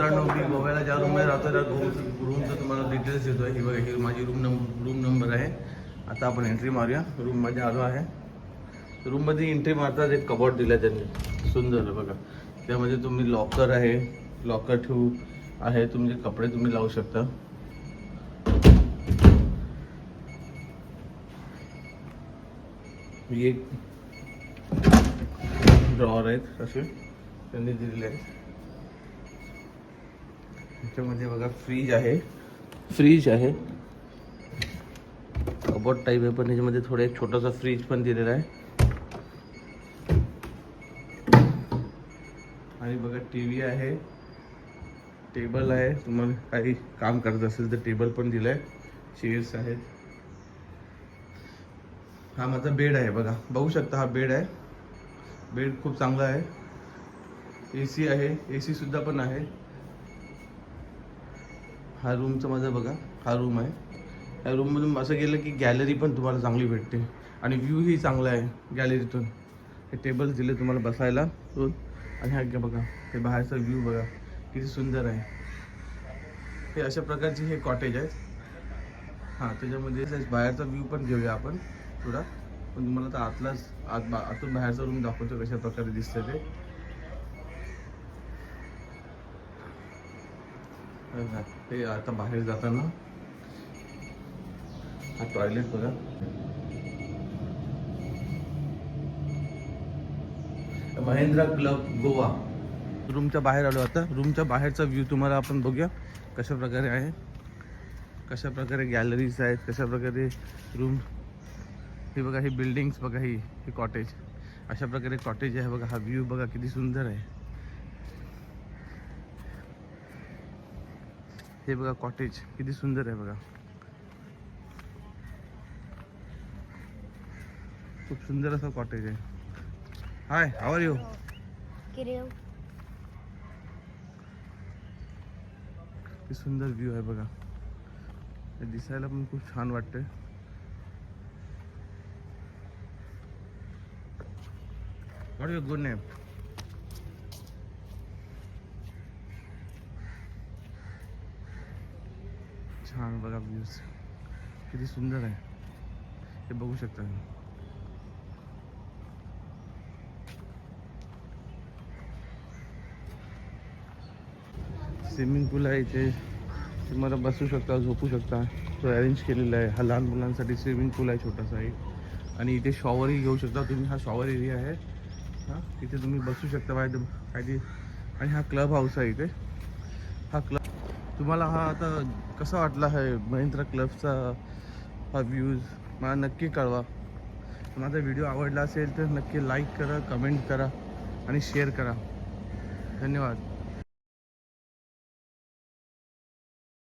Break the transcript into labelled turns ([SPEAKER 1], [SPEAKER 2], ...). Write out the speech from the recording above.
[SPEAKER 1] मित्रांनो मी गोव्याला ज्या रूममध्ये राहतो त्या रूमचं रूमचं तुम्हाला डिटेल्स देतो आहे ही बघा ही माझी रूम नंबर रूम नंबर आहे. आता आपण एंट्री मारूया. रूममध्ये आलो आहे. रूममध्ये एंट्री मारताच एक कबॉर्ड दिला आहे त्यांनी. सुंदर बघा. त्यामध्ये तुम्ही लॉकर आहे. लॉकर ठेवू आहे. तुमचे कपडे तुम्ही लावू शकता. ही एक ड्रॉवर आहेत असे. त्यांनी दिलेले आहेत. त्याच्यामध्ये बघा फ्रीज आहे. फ्रीज आहे. कबोर्ड टाईप आहे पण त्याच्यामध्ये थोडा एक छोटासा फ्रीज पण दिलेला आहे. आणि बघा टी व्ही आहे. टेबल आहे. तुम्हाला काही काम करत असेल तर टेबल पण दिलं आहे चेअर्स आहेत. हा माझा बेड आहे बघा. बघू शकता हा बेड आहे. बेड खूप चांगला आहे. ए सी आहे. ए सी सुद्धा पण आहे. हा रूमचा माझा बघा हा रूम आहे. या रूममधून असं गेलं की गॅलरी पण तुम्हाला चांगली भेटते. आणि व्ह्यूही चांगला आहे गॅलरीतून हे टेबल दिले तुम्हाला बसायला. दोन. आणि हा बघा हे बाहेरचा व्ह्यू बघा किती सुंदर आहे. हे अशा प्रकारचे हे कॉटेज आहेत. हां त्याच्यामध्ये बाहेरचा व्ह्यू पण घेऊया आपण थोडा. पण तुम्हाला तर आतलाच आत बा आतून बाहेरचा रूम दाखवतो कशा प्रकारे दिसतं ते. ते आता बाहेर जाताना. हा टॉयलेट बघा. महेंद्रा क्लब गोवा. रूमच्या बाहेर आलो आता. रूमच्या बाहेरचा व्ह्यू तुम्हाला आपण बघूया. कशा प्रकारे आहे. कशा प्रकारे गॅलरीज आहेत कशा प्रकारे रूम हे बघा ही बिल्डिंग्स बघा ही हे कॉटेज अशा प्रकारे कॉटेज आहे बघा. हा व्ह्यू बघा किती सुंदर आहे. हे बघा कॉटेज किती सुंदर आहे बघा. खूप सुंदर असा कॉटेज आहे. हाय आवर यू
[SPEAKER 2] किती
[SPEAKER 1] सुंदर व्ह्यू आहे बघा. दिसायला पण खूप छान वाटतंय. व्हॉट युअर गुड नेम छान बघा व्ह्यूज किती सुंदर आहे. हे बघू शकता तुम्ही. स्विमिंग पूल आहे इथे. तुम्हाला बसू शकता झोपू शकता. तो अरेंज केलेला आहे. हा लहान मुलांसाठी स्विमिंग पूल आहे छोटासा एक. आणि इथे शॉवरही घेऊ शकता तुम्ही. हा शॉवर एरिया आहे. हां इथे तुम्ही बसू शकता. बाहेर काही आणि हा क्लब हाऊस आहे इथे. हा क्लब तुम्हाला हा आता कसा वाटला आहे महिंद्रा क्लबचा हा व्ह्यूज मला नक्की कळवा. माझा व्हिडिओ आवडला असेल तर नक्की लाईक करा कमेंट करा आणि शेअर करा. धन्यवाद.